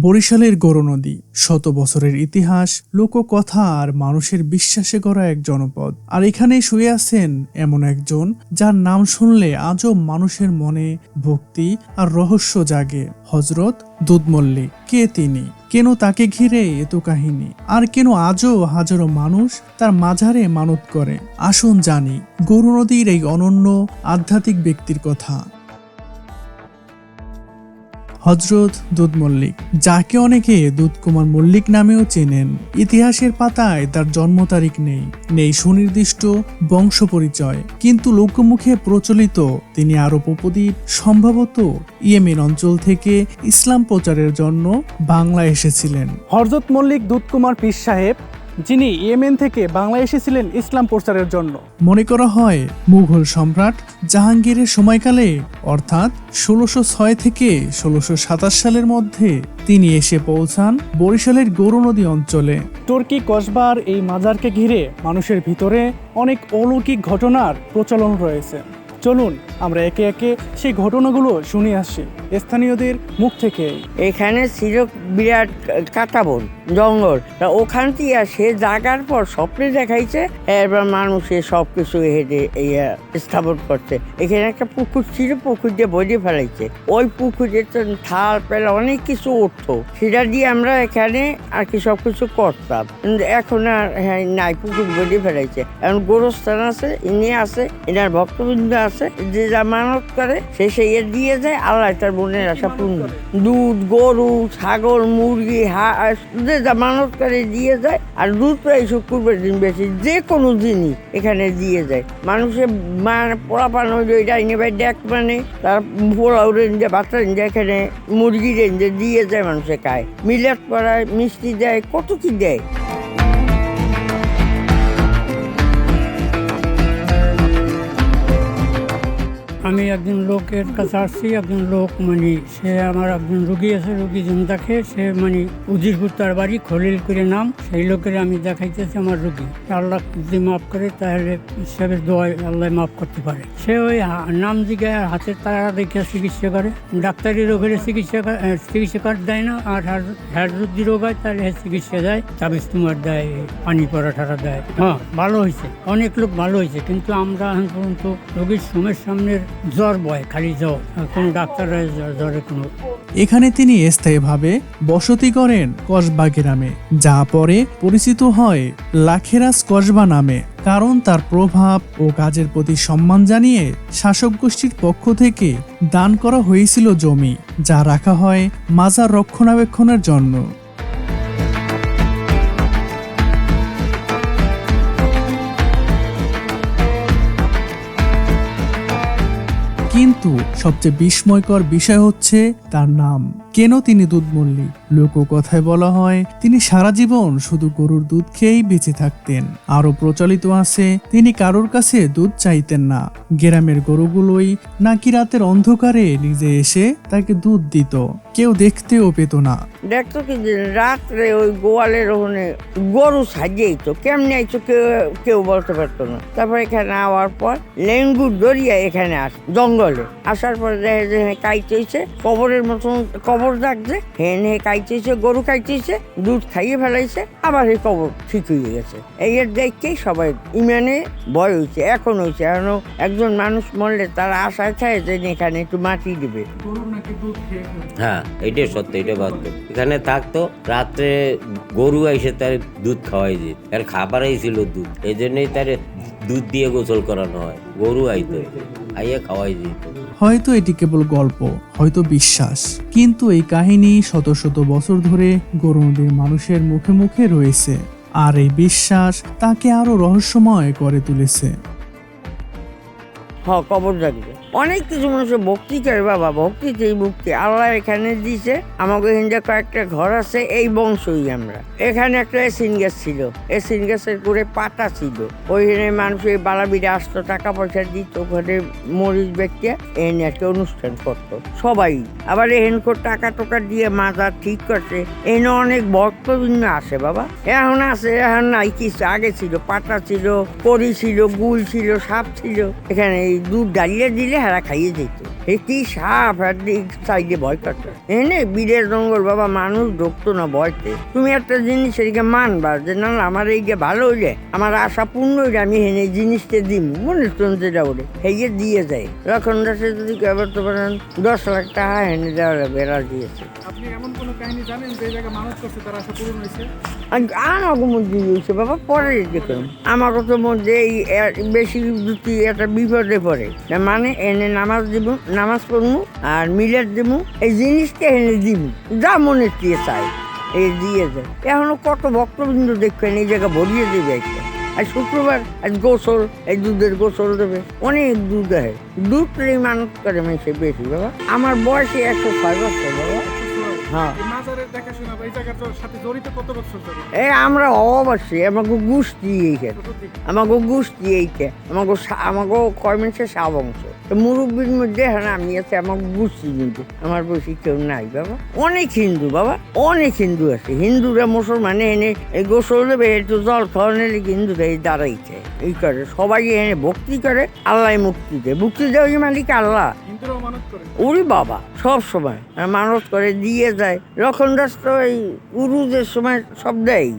বরিশালের গৌর নদী, শত বছরের ইতিহাস, লোককথা আর মানুষের বিশ্বাসে গড়া এক জনপদ। আর এখানেই শুয়ে আছেন এমন একজন যার নাম শুনলে আজও মানুষের মনে ভক্তি আর রহস্য জাগে। হজরত দুধ মল্লিক কে তিনি? কেন তাকে ঘিরে এত কাহিনী? আর কেন আজও হাজারো মানুষ তার মাঝারে মানত করে? আসুন জানি, গরু নদীর এই অনন্য আধ্যাত্মিক ব্যক্তির কথা। হজরত দুধ মল্লিক, যাকে অনেকে দুধ কুমার মল্লিক নামেও চেনেন। ইতিহাসের পাতায় তার জন্ম তারিখ নেই নেই সুনির্দিষ্ট বংশ পরিচয়, কিন্তু লোকমুখে প্রচলিত তিনি আরব উপদ্বীপ, সম্ভবত ইয়েমেন অঞ্চল থেকে ইসলাম প্রচারের জন্য বাংলা এসেছিলেন। হরজত মল্লিক দুধকুমার পীর সাহেব যিনি ইয়েমেন থেকে বাংলায় এসেছিলেন ইসলাম প্রচারের জন্য। মনে করা হয় মুঘল সম্রাট জাহাঙ্গীরের সময়কালে অর্থাৎ ষোলোশো ছয় থেকে ষোলোশো সাতাশ সালের মধ্যে তিনি এসে পৌঁছান বরিশালের গৌর নদী অঞ্চলে। তুর্কি কসবার এই মাজারকে ঘিরে মানুষের ভিতরে অনেক অলৌকিক ঘটনার প্রচলন রয়েছে। চলুন আমরা একে একে সেই ঘটনাগুলো শুনে আসি। স্থানীয়দের মুখ থেকে। এখানে ছিল বিরাট কাটাবন জঙ্গল। ওখান থেকে সে জাগার পর স্বপ্নে দেখাইছে এবার মানুষে সব কিছু হেঁটে স্থাপন করছে। এখানে একটা পুকুর ছিল, পুকুর দিয়ে বডি ফেলাইছে। ওই পুকুরে তো থাল পেলা, অনেক কিছু উঠতো। সেটা দিয়ে আমরা এখানে আর কি সব কিছু করতাম এখন আর হ্যাঁ নাই, পুকুর বডি ফেলাইছে। এখন গোরস্থান আছে, ইনি আছে, এনার ভক্তবৃন্দ আছে, যে যা মানত করে, সে সেই দিয়ে যায়, আল্লাহ তার বোনের আশা পূর্ণ। দুধ, গরু, ছাগল, মুরগি, হাঁস, যে যা মানত করে দিয়ে যায়, আর দুধ প্রায় শুক্রবার দিন বেশি যে কোনো দিনই এখানে দিয়ে যায়। মানুষের মানে পোড়াপান হইল এটা এনে ভাই ডেক মানে তার পোড়াও রেঞ্জে, বাচ্চা রেঞ্জে এখানে মুরগি রেঞ্জে দিয়ে যায় মানুষে খায়। মিলেট পড়ায়, মিষ্টি দেয়, কত কি দেয়। আমি একজন লোকের কাছে আসছি, একজন লোক মানে সে আমার একজন রুগী আছে, রুগী জন দেখে সে মানে উজিরপুর তার বাড়ি, খলিল করে নাম, সেই লোকের আমি দেখাইতেছি আমার রুগী। আল্লাহ যদি মাফ করে, তাহলে সে দোয়াই আল্লাহ মাফ করতে পারে। সে ওই নাম দিকে হাতের তারা দেখে চিকিৎসা করে। ডাক্তারি রোগের চিকিৎসা চিকিৎসা কার্ড দেয় না, আর হ্যাড যদি রোগ হয়, তাহলে চিকিৎসা দেয়, তাবিজ তোমার দেয়, পানি পড়া ঠারা দেয়। হ্যাঁ ভালো হয়েছে। অনেক লোক ভালো হয়েছে, কিন্তু আমরা এখন পর্যন্ত রোগীর সময়ের সামনের জ্বর বয়, খালি জ্বর কোনো ডাক্তারের জ্বরে কোনো। এখানে তিনি স্থায়ীভাবে বসতি করেন কসবা গ্রামে, যা পরে পরিচিত হয় লাখেরাজ কসবা নামে, কারণ তার প্রভাব ও কাজের প্রতি সম্মান জানিয়ে শাসক গোষ্ঠীর পক্ষ থেকে দান করা হয়েছিল জমি, যা রাখা হয় মাজার রক্ষণাবেক্ষণের জন্য। কিন্তু সবচেয়ে বিস্ময়কর বিষয় হচ্ছে তার নাম। কেন তিনি দুধ মল্লিক লোককথায় বলা হয়, তিনি সারা জীবন শুধু গরুর দুধ খেয়েই বেঁচে থাকতেন। আরও প্রচলিত আছে, তিনি কারোর কাছে দুধ চাইতেন না। গ্রামের গরুগুলোই নাকি রাতের অন্ধকারে নিজে এসে তাকে দুধ দিত। কেউ দেখতেও পেত না। দেখতো কি রাত্রে ওই গোয়ালের ওখানে গরু সাজিয়েই তো কেমনে আইতো কেউ কেউ বলতে পারতো না। তারপর এখানে আওয়ার পর লেঙ্গুর দরিয়া এখানে আস, জঙ্গলে। আসার পর দেখে যে হ্যাঁ কাইতেছে কবরের মতন কবর ডাকছে হেন হে কাইতেছে গরু কাইতেছে দুধ খাইয়ে ফেলাইছে আবার এই কবর ঠিক হয়ে গেছে। এই এর দেখেই সবাই ইমানে ভয় হয়েছে এখন হয়েছে এখনও একজন মানুষ মরলে তারা আশায় থাকে যে এখানে একটু মাটি দিবে। হ্যাঁ এটাই সত্য এটা বাধ্য এখানে থাকতো রাত্রে গরু এসে তার দুধ খাওয়াই দিত। আর খাবারই ছিল দুধ এই জন্যই তার দুধ দিয়ে গোসল করানো হয়। গরু আইতো আইয়া খাওয়াই দিত। হয়তো এটি কেবল গল্প হয়তো বিশ্বাস কিন্তু এই কাহিনী শত শত বছর ধরে গরু নদীর মানুষের মুখে মুখে রয়েছে আর এই বিশ্বাস তাকে আরও রহস্যময় করে তুলেছে। হ কবর জাগবে। অনেক কিছু মানুষের ভক্তি করে বাবা এই মুক্তি। আল্লাহ এখানে দিছে আমাকে হিন্দা কয়েকটা ঘর আছে, এই বংশই আমরা। এখানে একটা এসিন গ্যাস ছিল। এসিন গ্যাসের করে পাতা ছিল। ওইখানে মানুষের বালাবিরে আসতো, টাকা পয়সা দিত, ওখানে মরিচ ব্যক্তি এখানে একটা অনুষ্ঠান করতো। সবাই। আবার এহেন করে টাকা টোকা দিয়ে মাথা ঠিক করছে। এখানে অনেক ভক্তবৃন্দ আসে বাবা। এখন আছে এখন নাই, কিছু আগে ছিল, পাতা ছিল করি ছিল গুল ছিল, সাপ ছিল। এখানে এই দুধ ডালিয়ে দিলে হারা খাইয়ে যেত একটি সাপ আর সাইডে ভয় করত এনে বীরের জঙ্গল বাবা মানুষ ঢুকতো না ভয়তে। তুমি একটা জিনিস এদিকে মানবা যে না আমার এইটা ভালো হইলে আমার আশা পূর্ণ হইলে আমি হেনে জিনিসটা দিম। মনে তোন যেটা বলে হেয়ে দিয়ে যায়। তখন দাসে যদি কেবল তো পারেন দশ লাখ টাকা হেনে দেওয়ার বেড়া দিয়েছে। আপনি এমন কোনো কাহিনী জানেন যে জায়গায় মানুষ করছে তার আশা পূরণ হয়েছে? আমাকে মধ্যে বাবা পরে দেখুন। আমাকে তো মধ্যে এই বেশি দুটি একটা বিপদে পড়ে মানে এনে নামাজ দিব, নামাজ পড়মু আর মিলেট দিব, এই জিনিসটা এনে দিব। যা মনে দিয়ে চাই, এই দিয়ে যায় এখনও কত ভক্তবৃন্দ দেখবেন, এই জায়গা ভরিয়ে দেবে একটা। আর শুক্রবার, আজ গোসল, এই দুধের গোসল দেবে। অনেক দুধ দেয় দুধ মানুষ করে মেশে বেশি, বাবা। আমার বয়সে একশো ছয় বছর, বাবা। হ্যাঁ। দেখাশোনা বা এই জায়গার সাথে জড়িত কত বছর ধরে? এ আমরা অবশ্যই আমাকে এইখানে আমাকে এইটা আমাকে আমাকে তো মুরব্বীর মধ্যে হ্যাঁ আমি আছে আমাকে কিন্তু আমার বেশি কেউ নাই বাবা। অনেক হিন্দু বাবা অনেক হিন্দু আছে। হিন্দুরা মুসলমানে এনে এই গোসল দেবে একটু জল খাওয়ানোর হিন্দুরা এই দাঁড়াইছে। এই করে সবাই এনে ভক্তি করে আল্লাহ মুক্তি দেয়। মুক্তি দেওয়া মালিক আল্লাহ? ওরে বাবা সব সময় মানত করে দিয়ে যায়। লক্ষণ দাস তো এই উরুজের সময় সব দেয়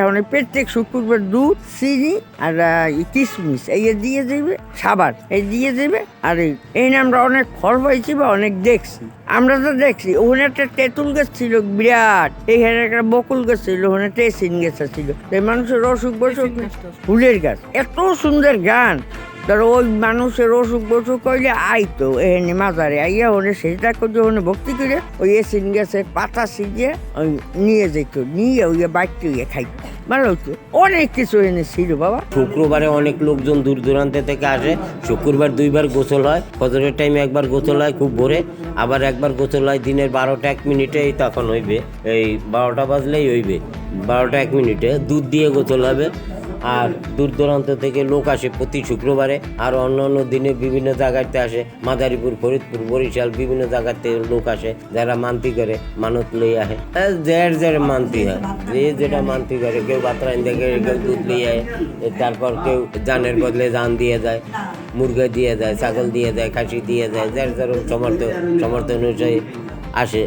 এখন এই প্রত্যেক শুক্রবার দুধ চিনি আর এই কিশমিশ এই দিয়ে দেবে সাবান এই দিয়ে দেবে আর এই আমরা অনেক ফল পাইছি বা অনেক দেখছি। আমরা তো দেখছি ওখানে একটা তেঁতুল গাছ ছিল বিরাট। এইখানে একটা বকুল গাছ ছিল ওখানে টেসিন গাছ ছিল। এই মানুষের অসুখ বসুখ ফুলের গাছ। এত সুন্দর গান। ধরো ওই মানুষের অসুখ বসুখ করলে আইতো এখানে মাজারে আইয়া ওনে সেটা করে ওখানে ভক্তি করে ওই এসিন গ্যাসের পাতা সিজিয়ে ওই নিয়ে যেত নিয়ে ওই বাইকটি ইয়ে খাইতো। ভালো হতো অনেক কিছু এনে ছিল বাবা। শুক্রবারে অনেক লোকজন দূর দূরান্ত থেকে আসে। শুক্রবার দুইবার গোসল হয়। ফজরের টাইমে একবার গোসল হয় খুব ভোরে। আবার একবার গোসল হয় দিনের বারোটা এক মিনিটেই তখন হইবে। এই বারোটা বাজলেই হইবে। বারোটা এক মিনিটে। দুধ দিয়ে গোসল হবে। আর দূর দূরান্ত থেকে লোক আসে প্রতি শুক্রবারে, আর অন্য অন্য দিনে বিভিন্ন জায়গাতে আসে। মাদারীপুর, ফরিদপুর, বরিশাল বিভিন্ন জায়গাতে লোক আসে যারা মান্তি করে, মানত লই আর যার যার মান্তি হয়। যে যেটা মান্তি করে, কেউ বাতরাইন দেখে কেউ দুধ লিয়ে আয় তারপর কেউ জানের বদলে জান দিয়ে যায়, মুরগা দিয়ে যায়, ছাগল দিয়ে যায়, খাসি দিয়ে যায় যার যার সমর্থ সমর্থ অনুযায়ী আসে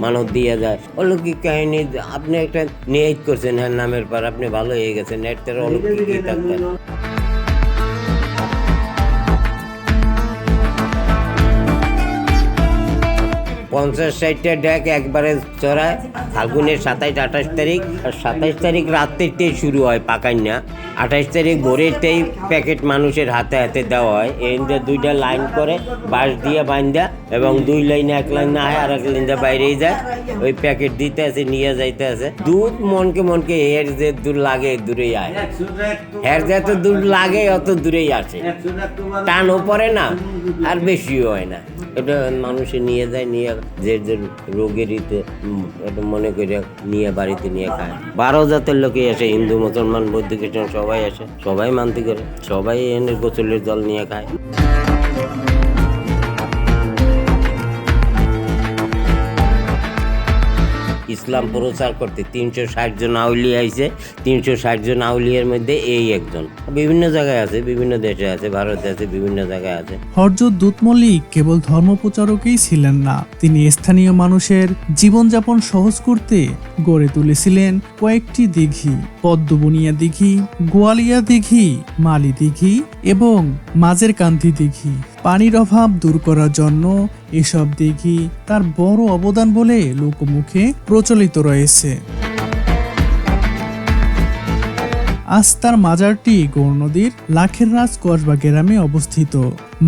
মানব দিয়ে যায়। অলৌকিক কাহিনী, আপনি একটা নিয়ত করছেন হ্যাঁ নামের পর, আপনি ভালো হয়ে গেছেন, এর অলৌকিক থাকতেন পঞ্চাশ ষাটটা ডেক একবারে চড়ায় ফাল্গুনের সাতাইশ আঠাশ তারিখ। আর সাতাইশ তারিখ রাত্রেরটাই শুরু হয় পাকাইনা আঠাশ তারিখ ভোরেরটাই প্যাকেট মানুষের হাতে হাতে দেওয়া হয়। এই যে দুইটা লাইন করে বাঁশ দিয়ে বান্ধা এবং দুই লাইনে এক লাইন না হয় আর এক লাইনটা বাইরেই যায়। ওই প্যাকেট দিতে আছে নিয়ে যাইতে আছে। দুধ মনকে মনকে এর যে দূর লাগে দূরেই আয়। এর যত দূর লাগে অত দূরেই আসে টানও পড়ে না আর বেশিও হয় না। এটা মানুষে নিয়ে যায় নিয়ে যে যে রোগের ইতে এটা মনে করে নিয়ে বাড়িতে নিয়ে খায়। বারো জাতের লোকে আসে, হিন্দু, মুসলমান, বৌদ্ধ, খ্রিস্টান, সবাই আসে, সবাই মানতে করে, সবাই এনে গোসলের জল নিয়ে খায়। ইসলাম প্রচার করতে তিনশো ষাট জন আউলিয়া আইছে, তিনশো ষাট জন আউলিয়ার মধ্যে এই একজন। বিভিন্ন জায়গায় আছে, বিভিন্ন দেশে আছে, ভারতে আছে, বিভিন্ন জায়গায় আছে। হরজত দুত মল্লিক কেবল ধর্ম ধর্মপ্রচারকই ছিলেন না, তিনি স্থানীয় মানুষের জীবনযাপন সহজ করতে গড়ে তুলেছিলেন কয়েকটি দিঘি, পদ্মবনিয়া দিঘি, গোয়ালিয়া দিঘি, মালি দিঘি এবং মাঝের কান্তি দিঘি। পানির অভাব দূর করার জন্য এসব দিঘি তার বড় অবদান বলে লোকমুখে প্রচলিত রয়েছে। আজ তার মাজারটি গৌর নদীর লাখের রাজ কসবা গ্রামে অবস্থিত।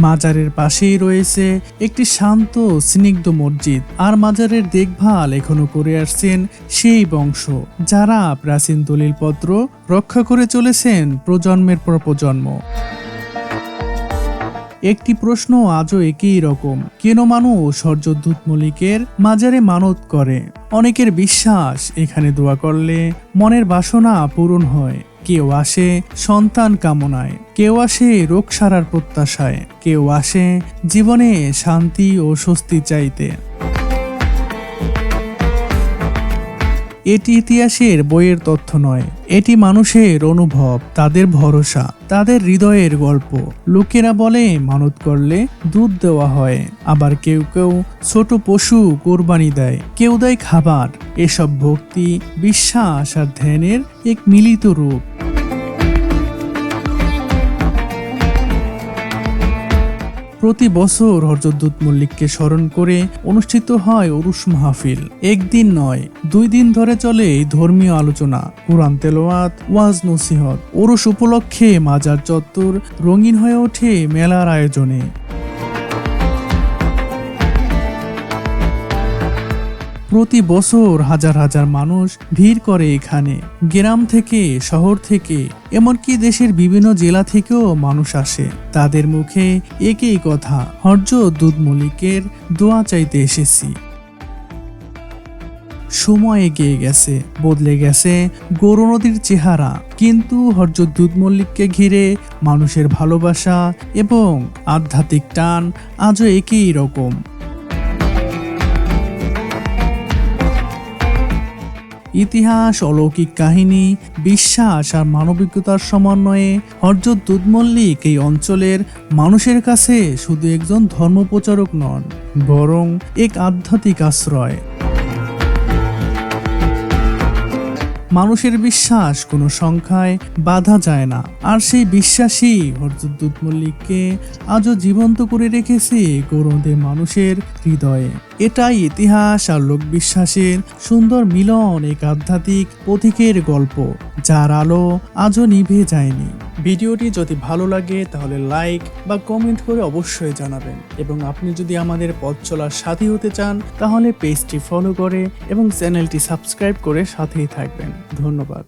মাজারের পাশেই রয়েছে একটি শান্ত, স্নিগ্ধ মসজিদ। আর মাজারের দেখভাল এখনও করে আসছেন সেই বংশ, যারা প্রাচীন দলিলপত্র রক্ষা করে চলেছেন প্রজন্মের পর প্রজন্ম একটি প্রশ্ন আজও একই রকম। কেন মানুষ হরযোদ্ধুত মল্লিকের মাজারে মানত করে? অনেকের বিশ্বাস এখানে দোয়া করলে মনের বাসনা পূরণ হয়। কেউ আসে সন্তান কামনায়, কেউ আসে রোগ সারার প্রত্যাশায়, কেউ আসে জীবনে শান্তি ও স্বস্তি চাইতে। এটি ইতিহাসের বইয়ের তথ্য নয়। এটি মানুষের অনুভব, তাদের ভরসা, তাদের হৃদয়ের গল্প। লোকেরা বলে, মানত করলে দুধ দেওয়া হয়। আবার কেউ কেউ ছোট পশু কোরবানি দেয়, কেউ দেয় খাবার। এসব ভক্তি, বিশ্বাস আর ধ্যানের এক মিলিত রূপ। প্রতি বছর হরজদ্দুত মল্লিককে স্মরণ করে অনুষ্ঠিত হয় উরুস মাহফিল। একদিন নয়, দুই দিন ধরে চলে এই ধর্মীয় আলোচনা, কোরআন তেলোয়াত ওয়াজ নসিহত। উরুস উপলক্ষে মাজার চত্বর রঙিন হয়ে ওঠে মেলার আয়োজনে। প্রতি বছর হাজার হাজার মানুষ ভিড় করে এখানে, গ্রাম থেকে, শহর থেকে, এমনকি দেশের বিভিন্ন জেলা থেকেও মানুষ আসে। তাদের মুখে একই কথা হরজ দুধ মল্লিকের দোয়া চাইতে এসেছি। সময় এগিয়ে গেছে, বদলে গেছে গৌর নদীর চেহারা। কিন্তু হরজত দুধ মল্লিককে ঘিরে মানুষের ভালোবাসা এবং আধ্যাত্মিক টান আজও একই রকম। ইতিহাস, অলৌকিক কাহিনী, বিশ্বাস আর মানবিকতার সমন্বয়ে হরজত দুধ মল্লিক এই অঞ্চলের মানুষের কাছে শুধু একজন ধর্মপ্রচারক নন, বরং এক আধ্যাত্মিক আশ্রয়। মানুষের বিশ্বাস কোনো সংখ্যায় বাধা যায় না, আর সেই বিশ্বাসই হরজত দুধ মল্লিককে আজও জীবন্ত করে রেখেছে গৌরবদের মানুষের হৃদয়ে। এটাই ইতিহাস আর লোকবিশ্বাসের সুন্দর মিলন এক আধ্যাত্মিক পথিকের গল্প, যার আলো আজও নিভে যায়নি। ভিডিওটি যদি ভালো লাগে, তাহলে লাইক বা কমেন্ট করে অবশ্যই জানাবেন। এবং আপনি যদি আমাদের পথ চলার সাথী হতে চান, তাহলে পেজটি ফলো করে এবং চ্যানেলটি সাবস্ক্রাইব করে সাথেই থাকবেন। ধন্যবাদ।